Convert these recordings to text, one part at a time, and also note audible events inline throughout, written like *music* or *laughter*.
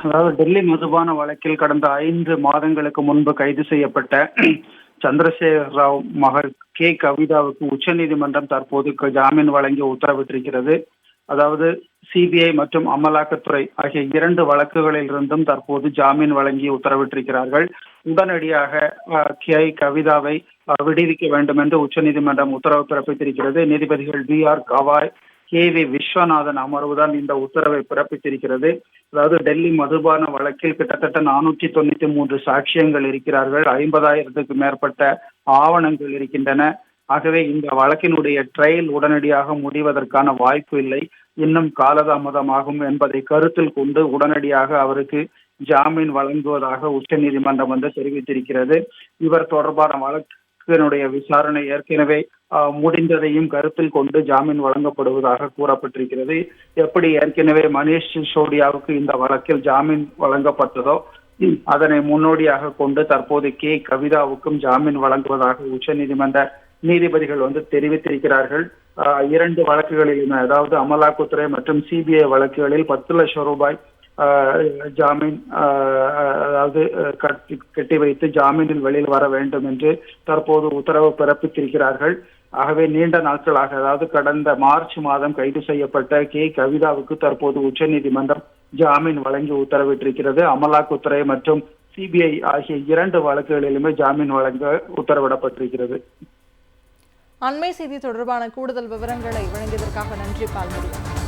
அதாவது டெல்லி மதுபான வழக்கில் கடந்த ஐந்து மாதங்களுக்கு முன்பு கைது செய்யப்பட்ட *clears throat* சந்திரசேகர் ராவ் மகள் கே. கவிதாவுக்கு உச்சநீதிமன்றம் தற்போது ஜாமீன் வழங்கி உத்தரவிட்டிருக்கிறது. அதாவது சிபிஐ மற்றும் அமலாக்கத்துறை ஆகிய இரண்டு வழக்குகளில் இருந்தும் தற்போது ஜாமீன் வழங்கி உத்தரவிட்டிருக்கிறார்கள். உடனடியாக கே. கவிதாவை விடுவிக்க வேண்டும் என்று உச்சநீதிமன்றம் உத்தரவு பிறப்பித்திருக்கிறது. நீதிபதிகள் B R. Gavai K V Viswanathan அமர்வுதான் இந்த உத்தரவை பிறப்பித்திருக்கிறது. அதாவது டெல்லி மதுபான வழக்கில் கிட்டத்தட்ட நானூற்றி தொண்ணூத்தி மூன்று சாட்சியங்கள் இருக்கிறார்கள். ஐம்பதாயிரத்துக்கு மேற்பட்ட ஆவணங்கள் இருக்கின்றன. ஆகவே இந்த வழக்கினுடைய ட்ரையல் உடனடியாக முடிவதற்கான வாய்ப்பு இல்லை. இன்னும் காலதாமதமாகும் என்பதை கருத்தில் கொண்டு உடனடியாக அவருக்கு ஜாமீன் வழங்குவதாக உச்சநீதிமன்றம் வந்து தெரிவித்திருக்கிறது. இவர் தொடர்பான வழக்கு இதனுடைய விசாரணை ஏற்கனவே முடிந்ததையும் கருத்தில் கொண்டு ஜாமீன் வழங்கப்படுவதாக கூறப்பட்டிருக்கிறது. எப்படி ஏற்கனவே மணீஷ் சிசோடியாவுக்கு இந்த வழக்கில் ஜாமீன் வழங்கப்பட்டதோ அதனை முன்னோடியாக கொண்டு தற்போது கே. கவிதாவுக்கும் ஜாமீன் வழங்குவதாக உச்சநீதிமன்ற நீதிபதிகள் வந்து தெரிவித்திருக்கிறார்கள். இரண்டு வழக்குகளிலும் அதாவது அமலாக்கத்துறை மற்றும் சிபிஐ வழக்குகளில் பத்து லட்சம் ரூபாய் ஜாமீன் அதாவது கட்டி கட்டி வைத்து ஜாமீனில் வெளியில் வர வேண்டும் என்று தற்போது உத்தரவு பிறப்பித்திருக்கிறார்கள் ஆகவே நீண்ட நாட்களாக அதாவது கடந்த மார்ச் மாதம் கைது செய்யப்பட்ட கே கவிதாவுக்கு தற்போது உச்சநீதிமன்றம் ஜாமீன் வழங்கி உத்தரவிட்டிருக்கிறது அமலாக்கத்துறை மற்றும் சிபிஐ ஆகிய இரண்டு வழக்குகளிலுமே ஜாமீன் வழங்க உத்தரவிடப்பட்டிருக்கிறது அண்மை செய்தி தொடர்பான கூடுதல் விவரங்களை வழங்கியதற்காக நன்றி பால்முருகன்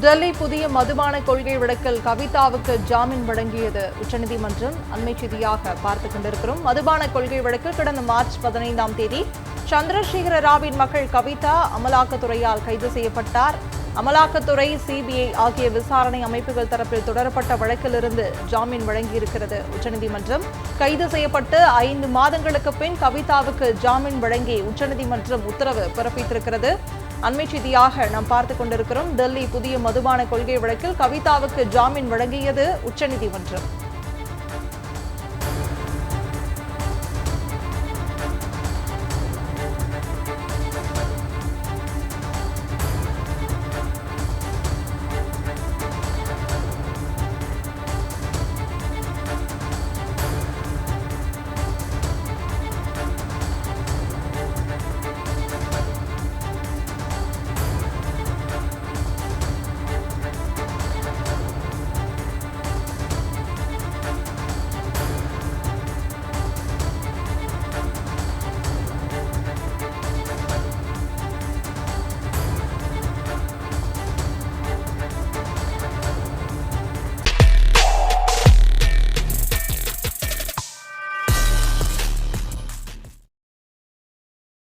டெல்லி புதிய மதுபான கொள்கை விளக்கல் கவிதாவுக்கு ஜாமீன் வழங்கியது உச்சநீதிமன்றம். அண்மை செய்தியாக பார்த்துக் கொண்டிருக்கிறோம். மதுபான கொள்கை வழக்கில் கடந்த மார்ச் பதினைந்தாம் தேதி சந்திரசேகர ராவின் மகள் கவிதா அமலாக்கத்துறையால் கைது செய்யப்பட்டார். அமலாக்கத்துறை சிபிஐ ஆகிய விசாரணை அமைப்புகள் தரப்பில் தொடரப்பட்ட வழக்கிலிருந்து ஜாமீன் வழங்கியிருக்கிறது உச்சநீதிமன்றம். கைது செய்யப்பட்டு ஐந்து மாதங்களுக்கு பின் கவிதாவுக்கு ஜாமீன் வழங்கி உச்சநீதிமன்றம் உத்தரவு பிறப்பித்திருக்கிறது. அண்மை செய்தியாக நாம் பார்த்துக் கொண்டிருக்கிறோம் டெல்லி புதிய மதுபான கொள்கை வழக்கில் கவிதாவுக்கு ஜாமீன் வழங்கியது உச்சநீதிமன்றம்.